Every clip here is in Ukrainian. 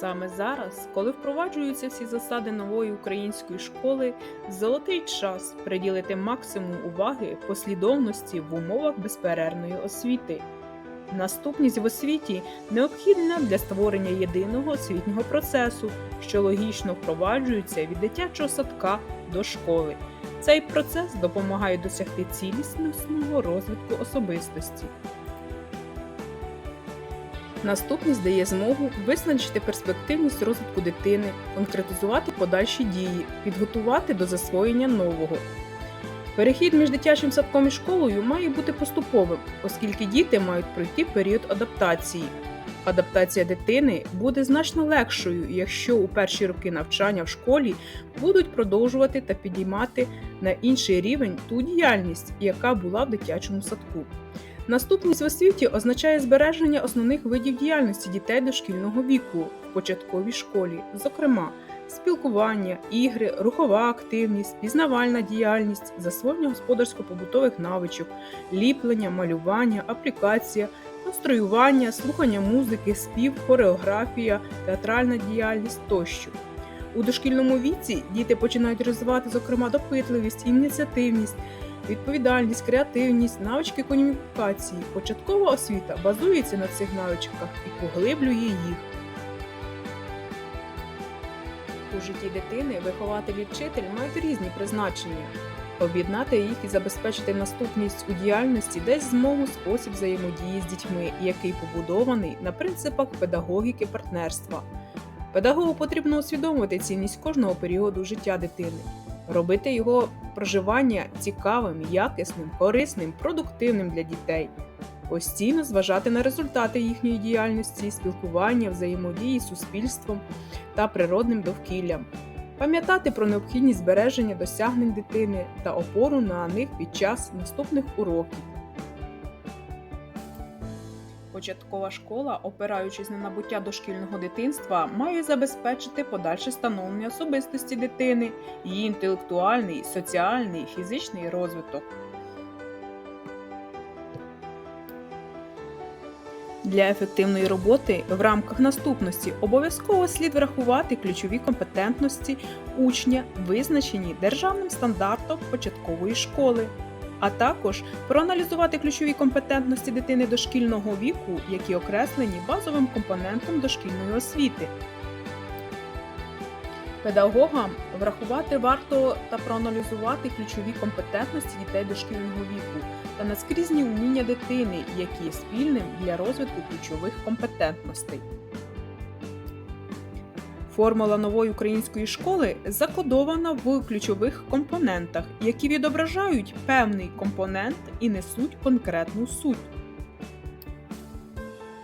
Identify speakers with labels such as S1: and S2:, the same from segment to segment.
S1: Саме зараз, коли впроваджуються всі засади нової української школи, золотий час приділити максимум уваги послідовності в умовах безперервної освіти. Наступність в освіті необхідна для створення єдиного освітнього процесу, що логічно впроваджується від дитячого садка до школи. Цей процес допомагає досягти цілісного розвитку особистості. Наступність дає змогу визначити перспективність розвитку дитини, конкретизувати подальші дії, підготувати до засвоєння нового. Перехід між дитячим садком і школою має бути поступовим, оскільки діти мають пройти період адаптації. Адаптація дитини буде значно легшою, якщо у перші роки навчання в школі будуть продовжувати та підіймати на інший рівень ту діяльність, яка була в дитячому садку. Наступність в освіті означає збереження основних видів діяльності дітей дошкільного віку в початковій школі, зокрема, спілкування, ігри, рухова активність, пізнавальна діяльність, засвоєння господарсько-побутових навичок, ліплення, малювання, аплікація, конструювання, слухання музики, спів, хореографія, театральна діяльність тощо. У дошкільному віці діти починають розвивати, зокрема, допитливість, ініціативність, відповідальність, креативність, навички комунікації. Початкова освіта базується на цих навичках і поглиблює їх. У житті дитини вихователь і вчитель мають різні призначення. Об'єднати їх і забезпечити наступність у діяльності дасть змогу спосіб взаємодії з дітьми, який побудований на принципах педагогіки партнерства. Педагогу потрібно усвідомити цінність кожного періоду життя дитини, робити його проживання цікавим, якісним, корисним, продуктивним для дітей, постійно зважати на результати їхньої діяльності, спілкування, взаємодії з суспільством та природним довкіллям, пам'ятати про необхідність збереження досягнень дитини та опору на них під час наступних уроків. Початкова школа, опираючись на набуття дошкільного дитинства, має забезпечити подальше становлення особистості дитини, її інтелектуальний, соціальний, фізичний розвиток. Для ефективної роботи в рамках наступності обов'язково слід врахувати ключові компетентності учня, визначені державним стандартом початкової школи, а також проаналізувати ключові компетентності дитини дошкільного віку, які окреслені базовим компонентом дошкільної освіти. Педагогам врахувати варто та проаналізувати ключові компетентності дітей дошкільного віку та наскрізні вміння дитини, які є спільним для розвитку ключових компетентностей. Формула нової української школи закодована в ключових компонентах, які відображають певний компонент і несуть конкретну суть.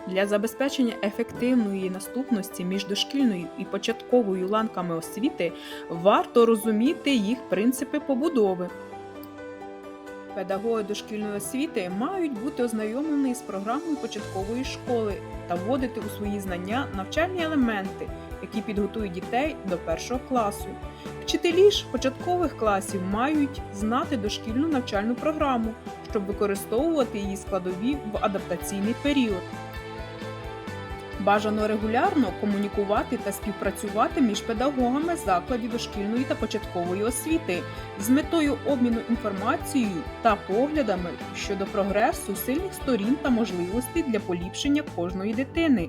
S1: Для забезпечення ефективної наступності між дошкільною і початковою ланками освіти варто розуміти їх принципи побудови. Педагоги дошкільної освіти мають бути ознайомлені з програмою початкової школи та вводити у свої знання навчальні елементи, які підготують дітей до першого класу. Вчителі ж початкових класів мають знати дошкільну навчальну програму, щоб використовувати її складові в адаптаційний період. Бажано регулярно комунікувати та співпрацювати між педагогами закладів дошкільної та початкової освіти з метою обміну інформацією та поглядами щодо прогресу сильних сторін та можливостей для поліпшення кожної дитини.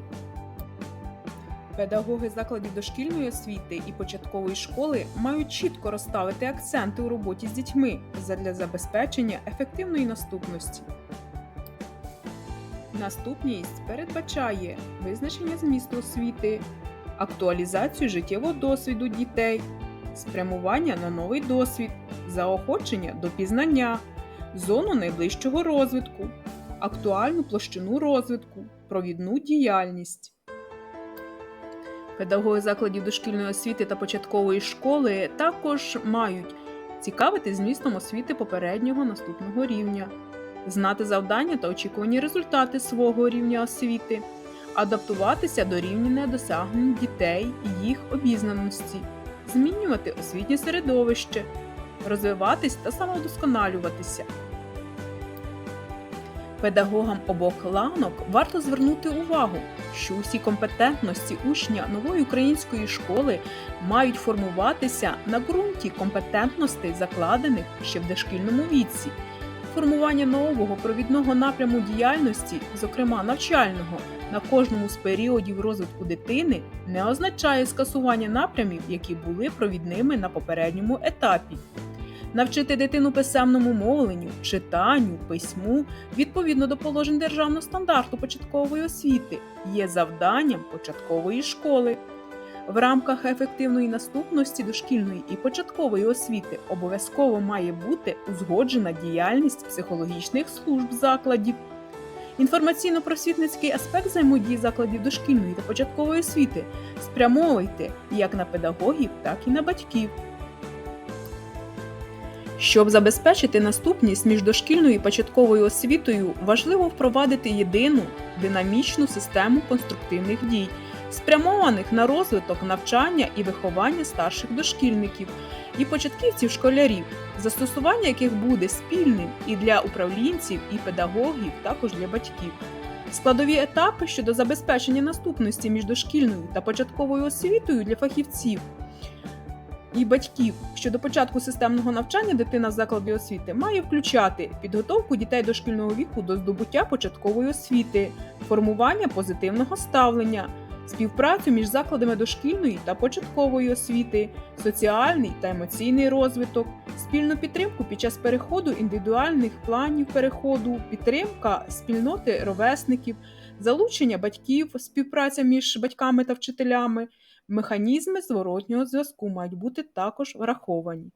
S1: Педагоги закладів дошкільної освіти і початкової школи мають чітко розставити акценти у роботі з дітьми задля забезпечення ефективної наступності. Наступність передбачає визначення змісту освіти, актуалізацію життєвого досвіду дітей, спрямування на новий досвід, заохочення до пізнання, зону найближчого розвитку, актуальну площину розвитку, провідну діяльність. Педагоги закладів дошкільної освіти та початкової школи також мають цікавити змістом освіти попереднього наступного рівня знати завдання та очікувані результати свого рівня освіти, адаптуватися до рівня досягнень дітей і їх обізнаності, змінювати освітнє середовище, розвиватись та самовдосконалюватися. Педагогам обох ланок варто звернути увагу, що усі компетентності учня нової української школи мають формуватися на ґрунті компетентностей, закладених ще в дошкільному віці. Формування нового провідного напряму діяльності, зокрема навчального, на кожному з періодів розвитку дитини не означає скасування напрямів, які були провідними на попередньому етапі. Навчити дитину писемному мовленню, читанню, письму відповідно до положень державного стандарту початкової освіти є завданням початкової школи. В рамках ефективної наступності дошкільної і початкової освіти обов'язково має бути узгоджена діяльність психологічних служб закладів. Інформаційно-просвітницький аспект взаємодії закладів дошкільної та початкової освіти спрямовуйте як на педагогів, так і на батьків. Щоб забезпечити наступність між дошкільною і початковою освітою, важливо впровадити єдину динамічну систему конструктивних дій, спрямованих на розвиток навчання і виховання старших дошкільників і початківців школярів, застосування яких буде спільним і для управлінців, і педагогів, також для батьків. Складові етапи щодо забезпечення наступності між дошкільною та початковою освітою для фахівців і батьків щодо початку системного навчання дитина в закладі освіти має включати підготовку дітей дошкільного віку до здобуття початкової освіти, формування позитивного ставлення, співпрацю між закладами дошкільної та початкової освіти, соціальний та емоційний розвиток, спільну підтримку під час переходу індивідуальних планів переходу, підтримка спільноти ровесників, залучення батьків, співпраця між батьками та вчителями. Механізми зворотнього зв'язку мають бути також враховані.